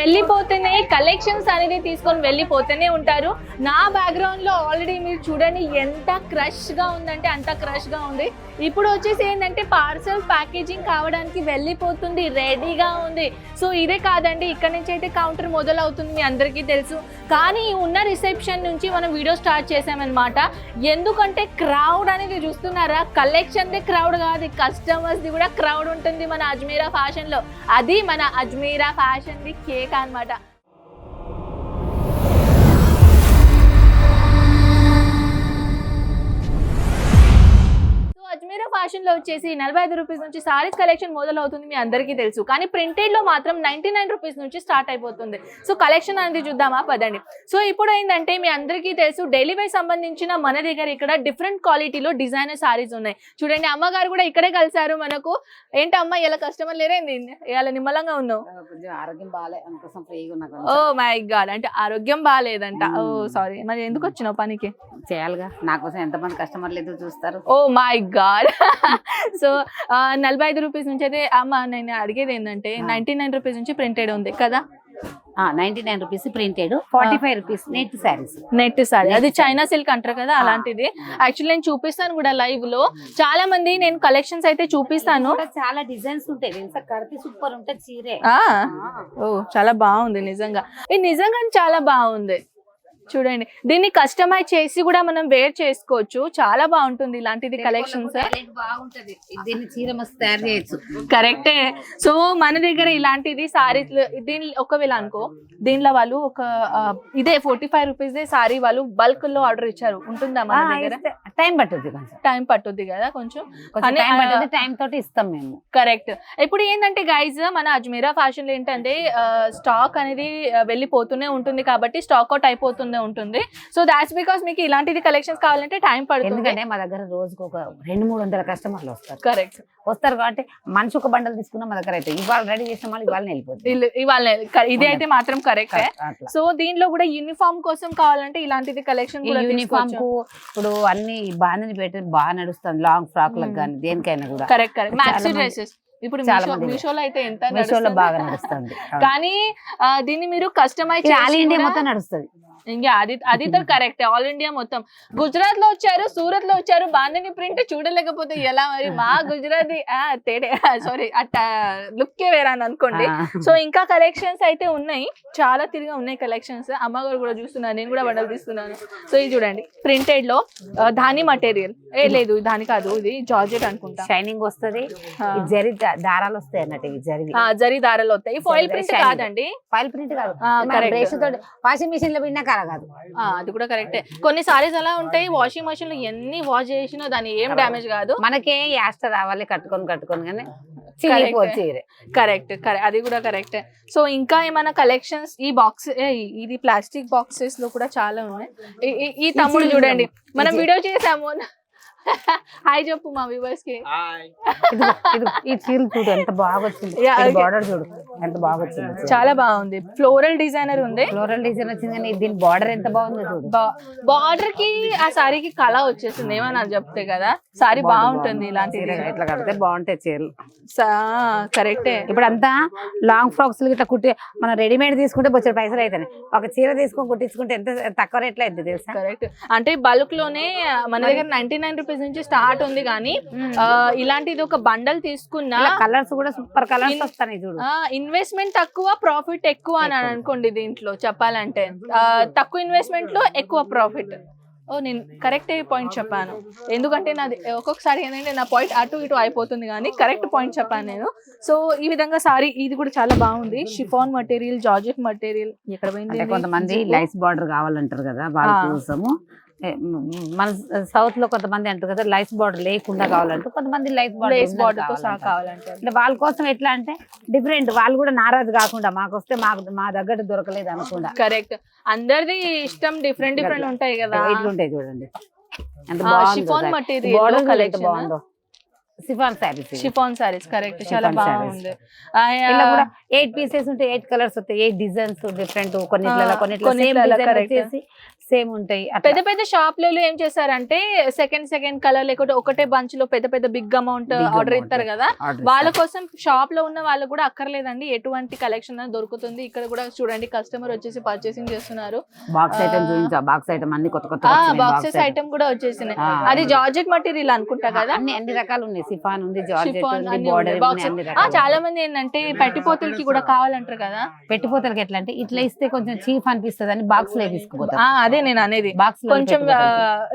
వెళ్ళిపోతేనే collections అనేది తీసుకొని వెళ్ళిపోతూనే ఉంటారు. నా బ్యాక్గ్రౌండ్లో ఆల్రెడీ మీరు చూడండి ఎంత క్రష్గా ఉందంటే అంత క్రష్గా ఉంది. ఇప్పుడు వచ్చేసి ఏంటంటే పార్సల్ ప్యాకేజింగ్ కావడానికి వెళ్ళిపోతుంది రెడీగా ఉంది. సో ఇదే కాదండి ఇక్కడ నుంచి అయితే కౌంటర్ మొదలవుతుంది మీ అందరికీ తెలుసు. కానీ ఉన్న రిసెప్షన్ నుంచి మనం వీడియో స్టార్ట్ చేసామన్నమాట. ఎందుకంటే క్రౌడ్ అనేది చూస్తున్నారా? కలెక్షన్ది క్రౌడ్ కాదు కస్టమర్స్ది కూడా క్రౌడ్ ఉంటుంది మన అజ్మీరా ఫ్యాషన్లో అది మన అజ్మీరా ఫ్యాషన్ది కేక్ అన్నమాట. ఫ్యాషన్లో వచ్చేసి నలభై ఐదు రూపీస్ నుంచి సారీస్ కలెక్షన్ మొదలవుతుంది మీ అందరికీ తెలుసు. కానీ ప్రింటెడ్లో మాత్రం నైన్టీ నైన్ రూపీస్ నుంచి స్టార్ట్ అయిపోతుంది. సో కలెక్షన్ అనేది చూద్దామా? పదండి. సో ఇప్పుడు ఏంటంటే మీ అందరికీ తెలుసు డైలీ వేర్ సంబంధించిన మన దగ్గర ఇక్కడ డిఫరెంట్ క్వాలిటీలో డిజైనర్ సారీస్ ఉన్నాయి. చూడండి అమ్మగారు కూడా ఇక్కడే కలిసారు మనకు. ఏంటమ్మా ఇలా కస్టమర్ లేరేంది ఇలా నిమ్మలంగా ఉన్నావు? ఆరోగ్యం ఓ మై గాడ్ అంటే ఆరోగ్యం బాగాలేదంట ఓ సారీ మరి ఎందుకు వచ్చినావు పనికి? చేయాలిగా. నా కోసం ఎంతమంది కస్టమర్లు ఎదురు చూస్తారు? ఓ మై గాడ్ సో నలభై ఐదు రూపీస్ నుంచి అయితే అమ్మ నేను అడిగేది ఏంటంటే. నైన్టీ నైన్ రూపీస్ నుంచి ప్రింటెడ్ ఉంది కదా? Ninety nine rupees printed forty five rupees net saris net sari. అది చైనా సిల్క్ అంటారు కదా అలాంటిది. యాక్చువల్లీ నేను చూపిస్తాను కూడా లైవ్లో చాలా మంది నేను కలెక్షన్స్ అయితే చూపిస్తాను. చాలా డిజైన్స్ ఉంటాయి. కడితే సూపర్ ఉంటుంది చీరే. ఓ చాలా బాగుంది నిజంగా. ఇది నిజంగా చాలా బాగుంది. చూడండి. దీన్ని కస్టమైజ్ చేసి కూడా మనం వేర్ చేసుకోవచ్చు. చాలా బాగుంటుంది ఇలాంటిది కలెక్షన్స్ Talent బాగుంటది. దీన్ని చీర మస్తు తయారు చేయొచ్చు. కరెక్టే. సో మన దగ్గర ఇలాంటిది సారీస్ దీని ఒకవేళ అనుకో దీనిలో వాళ్ళు ఒక ఇదే ఫోర్టీ ఫైవ్ రూపీస్ సారీ వాళ్ళు బల్క్లో ఆర్డర్ ఇచ్చారు. ఉంటుందా మన దగ్గర? టైం పట్టుద్ది కొంచెం. టైం పట్టుద్ది కదా కొంచెం. టైం ఆ, పట్టుద్ది టైం తోటి ఇస్తాం మేము. కరెక్ట్. ఇప్పుడు ఏంటంటే గైజ్ మన అజ్మీరా ఫ్యాషన్లో ఏంటంటే స్టాక్ అనేది వెళ్ళిపోతూనే ఉంటుంది కాబట్టి స్టాక్ అవుట్ అయిపోతూనే ఉంటుంది. సో దాట్స్ బికాస్ మీకు ఇలాంటిది కలెక్షన్స్ కావాలంటే టైం పడుతుంది. ఎందుకంటే మా దగ్గర రోజుకు ఒక రెండు మూడు వందల కస్టమర్లు వస్తారు. కరెక్ట్ వస్తారు కాబట్టి మనిషి ఒక బండలు తీసుకున్నా మా దగ్గర అయితే ఇవాళ రెడీ చేసిన వాళ్ళు ఇవాళ వెళ్ళిపోతుంది ఇవాళ ఇది అయితే మాత్రం కరెక్టే సో దీంట్లో కూడా యూనిఫామ్ కోసం కావాలంటే ఇలాంటిది కలెక్షన్ యూనిఫామ్కు ఇప్పుడు అన్ని బాగానే పెట్టి బాగా నడుస్తుంది లాంగ్ ఫ్రాక్లకు. కానీ దేనికైనా కూడా. కరెక్ట్ కరెక్ట్ మ్యాక్సీ డ్రెస్సెస్ ఇప్పుడు మీషోలో అయితే ఎంత మీషోలో? బాగా నడుస్తుంది. కానీ దీన్ని మీరు కస్టమైజ్ ఆల్ ఇండియా మొత్తం నడుస్తుంది. ఇంకా అది అది తో కరెక్ట్ ఆల్ ఇండియా మొత్తం. గుజరాత్లో వచ్చారు సూరత్లో వచ్చారు బాందని ప్రింట్ చూడలేకపోతే ఎలా మరి? మా గుజరాత్ తేడే సారీ అట్ట లుక్కే వేరా అని అనుకోండి. సో ఇంకా కలెక్షన్స్ అయితే ఉన్నాయి. చాలా తిరిగా ఉన్నాయి కలెక్షన్స్ అమ్మగారు కూడా చూస్తున్నారు నేను కూడా బండలు తీస్తున్నాను సో ఇది చూడండి. ప్రింటెడ్లో ధాని మటీరియల్ ఏ లేదు ఇది ధాని కాదు ఇది జార్జెట్ అనుకుంటా. షైనింగ్ వస్తుంది. జరి దారాలు వస్తాయి అన్నట్టు ఆ, జరీ దారాలు వస్తాయి. ఫాయిల్ జరీ ప్రింట్. కాదండి. ఫైల్ ప్రింట్ కాదు. వాషింగ్ మిషన్లో పిన్నా కర కాదు ఆ, అది కూడా కరెక్టే. కొన్ని సారీస్ అలా ఉంటాయి? వాషింగ్ మెషిన్లో ఎన్ని వాష్ చేసినా దాని ఏం డ్యామేజ్ కాదు. మనకే యాస్ట్ రావాలి కట్టుకొని కట్టుకొని కానీ కరెక్ట్. కరెక్ట్ అది కూడా కరెక్ట్. సో ఇంకా ఏమైనా కలెక్షన్స్? ఈ బాక్స్ ఇది ప్లాస్టిక్ బాక్సెస్లో కూడా చాలా ఉన్నాయి. ఈ- తమ్ముడు చూడండి. మనం వీడియో చేసాము. హాయ్ చెప్పు మా వ్యూవర్స్కి. ఈ చీరలు చూడు ఎంత బాగా వచ్చింది Yeah, okay. బార్డర్ చూడు ఎంత బాగా వచ్చింది చీర. చాలా బాగుంది. ఫ్లోరల్ డిజైనర్ ఉంది. ఫ్లోరల్ డిజైన్ వచ్చింది కానీ దీని బార్డర్ ఎంత బాగుందో చూడు. బార్డర్కి ఆ సారీకి కళ వచ్చేసింది. ఏమన్నా చెప్తే కదా. సారీ బాగుంటుంది ఇలాంటిది. చీర ఇట్లా కడితే బాగుంటాయి చీరలు. కరెక్టే. ఇప్పుడు అంతా లాంగ్ ఫ్రాక్స్ ఇట్లా కుట్టి మనం రెడీమేడ్ తీసుకుంటే బొచ్చే పైసలు అవుతాయి ఒక చీర తీసుకొని కుట్టించుకుంటే ఎంత తక్కువ రేట్లో అయితే తెలుసా? కరెక్ట్. అంటే బల్క్లోనే మన దగ్గర నైన్టీ నైన్ రూపీస్ నుంచి స్టార్ట్ ఉంది కానీ ఆ, ఇలాంటిది ఒక బండల్ తీసుకున్నా కలర్స్ కూడా సూపర్ కలర్స్ వస్తాయి చూడు ఇన్వెస్ట్మెంట్ తక్కువ ప్రాఫిట్ ఎక్కువ అని. అనుకోండి దీంట్లో చెప్పాలంటే తక్కువ ఇన్వెస్ట్మెంట్లో ఎక్కువ ప్రాఫిట్ ఓ నేను కరెక్ట్ పాయింట్ చెప్పాను ఎందుకంటే నాది ఒక్కొక్కసారి ఏంటంటే నా పాయింట్ అటు ఇటు అయిపోతుంది కానీ కరెక్ట్ పాయింట్ చెప్పాను నేను సో ఈ విధంగా సారీ ఇది కూడా చాలా బాగుంది షిఫాన్ మటీరియల్ జార్జెట్ మటీరియల్ ఎక్కడ పోయింది? కొంతమంది. లైస్ బార్డర్ కావాలంటారు కదా వాళ్ళ. కోసము మన సౌత్లో కొంతమంది అంటారు కదా లైస్ బార్డర్ లేకుండా కావాలంటారు కొంతమంది లైస్ లేస్ బార్డర్ బార్డర్తో సహా కావాలంటే అంటే వాళ్ళ కోసం ఎట్లా అంటే డిఫరెంట్ వాళ్ళు కూడా నారాజు కాకుండా మాకు వస్తే మాకు మా దగ్గర దొరకలేదు అనుకుండా. కరెక్ట్ అందరిది ఇష్టం డిఫరెంట్ డిఫరెంట్. ఉంటాయి కదా. ఇట్లుంటాయి చూడండి. షిఫాన్ మటీరియల్ కలెక్షన్ బాగుందో chiffon saris chiffon saris correct చాలా. బాగుంది. ఇలా కూడా ఎయిట్ పీసెస్ ఉంటాయి ఎయిట్ కలర్స్ వస్తాయి ఎయిట్ డిజైన్స్ డిఫరెంట్ కొన్నిట్లలో ఆ, కొన్నిట్లో సేమ్ డిజైన్. వచ్చేసి సేమ్ ఉంటాయి. పెద్ద పెద్ద షాప్లలో ఏం చేశారంటే సెకండ్ సెకండ్ కలర్ లేకపోతే ఒకటే బంచ్లో పెద్ద పెద్ద బిగ్ అమౌంట్ ఆర్డర్. ఇస్తారు. కదా. వాళ్ళ. కోసం షాప్లో ఉన్న వాళ్ళకు కూడా అక్కర్లేదండి. ఎటువంటి కలెక్షన్ దొరుకుతుంది. ఇక్కడ కూడా చూడండి కస్టమర్ వచ్చేసి పర్చేసింగ్ చేస్తున్నారు. బాక్స్ ఐటమ్ బాక్స్ ఐటమ్ అన్ని కొత్త కొత్త బాక్సెస్ ఐటమ్ కూడా వచ్చేసినాయి. అది జార్జెట్ మటీరియల్ అనుకుంటా కదా? అన్ని అన్ని రకాలు ఉన్నాయి. సిఫాన్ ఉంది జార్జెట్ చాలా మంది ఏంటంటే పెట్టిపోతలకి కూడా కావాలంటారు కదా? పెట్టిపోతారు ఎట్లా అంటే ఇట్లా ఇస్తే కొంచెం చీఫ్ అనిపిస్తుంది అని బాక్స్లో తీసుకుపోతారు. ఆ అదే నేను అనేది కొంచెం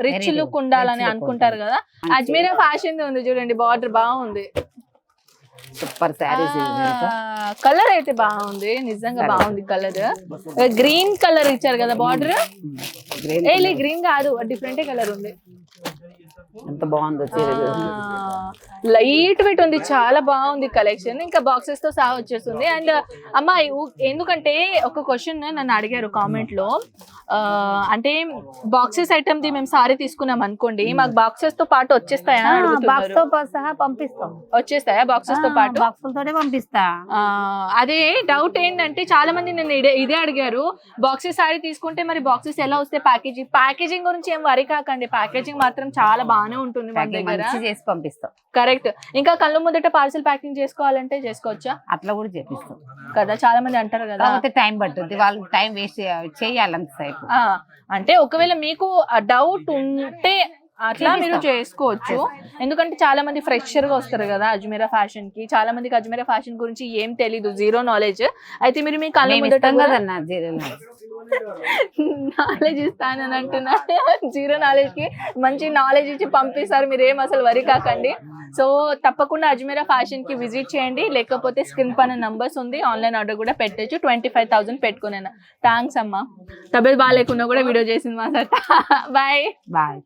రిచ్ లుక్. ఉండాలని అనుకుంటారు కదా. అజ్మీరా ఫ్యాషన్ ఉంది చూడండి బార్డర్ బాగుంది. సూపర్ కలర్ అయితే బాగుంది నిజంగా. బాగుంది కలర్ గ్రీన్ కలర్ ఇచ్చారు కదా బార్డర్? గ్రీన్ కాదు డిఫరెంట్ కలర్ ఉంది. ఎంత బాగుందో లైట్ వెయిట్ ఉంది చాలా బాగుంది కలెక్షన్ ఇంకా బాక్సెస్తో సహా వచ్చేస్తుంది. అండ్ అమ్మ ఇవ్- ఎందుకంటే ఒక క్వశ్చన్ నన్ను అడిగారు కామెంట్లో. అంటే బాక్సెస్ ఐటమ్ ది మేము సారీ తీసుకున్నాం అనుకోండి మాకు బాక్సెస్తో పాటు వచ్చేస్తాయా బాక్స్. తో సహా పంపిస్తాం. వచ్చేస్తాయా బాక్సెస్తో పాటు? బాక్సులతోనే పంపిస్తా. అదే డౌట్ ఏంటంటే చాలా మంది నన్ను ఇదే ఇదే అడిగారు. బాక్సెస్ సారీ తీసుకుంటే మరి బాక్సెస్ ఎలా వస్తే ప్యాకేజింగ్ ప్యాకేజింగ్ గురించి ఏం వరి కాకండి. ప్యాకేజింగ్ మాత్రం చాలా బాగానే ఉంటుంది మన దగ్గర. చేసి పంపిస్తాం. కరెక్ట్ ఇంకా కళ్ళు ముందట పార్సల్ ప్యాకింగ్ చేసుకోవాలంటే చేసుకోవచ్చా? అట్లా కూడా చేపిస్తాం. కదా చాలా మంది అంటారు కదా. కాకపోతే టైం పట్టుద్ది. వాళ్ళు టైం వేస్ట్ చేయాలి అంతసేపు. ఆ, అంటే ఒకవేళ మీకు డౌట్ ఉంటే అట్లా మీరు. చేసుకోవచ్చు. ఎందుకంటే చాలా మంది ఫ్రెషర్గా వస్తారు కదా అజ్మీరా ఫ్యాషన్కి చాలా మందికి అజ్మీరా ఫ్యాషన్ గురించి ఏం తెలీదు జీరో నాలెడ్జ్. అయితే మీరు మీ కళ్ళ ముందట నాలెడ్జ్ ఇస్తానని అంటున్నా. జీరో నాలెడ్జ్కి మంచి నాలెడ్జ్ ఇచ్చి పంపిస్తారు. మీరు ఏం అసలు వరి కాకండి. సో తప్పకుండా అజ్మీరా ఫ్యాషన్కి విజిట్ చేయండి. లేకపోతే స్కిన్ పైన నంబర్స్ ఉంది. ఆన్లైన్ ఆర్డర్ కూడా పెట్టచ్చు. ట్వంటీ ఫైవ్ థౌసండ్ పెట్టుకున్నాను థ్యాంక్స్ అమ్మా. తబియత్ బాగాలేకున్నా కూడా వీడియో చేసింది మా సార్ బాయ్ బాయ్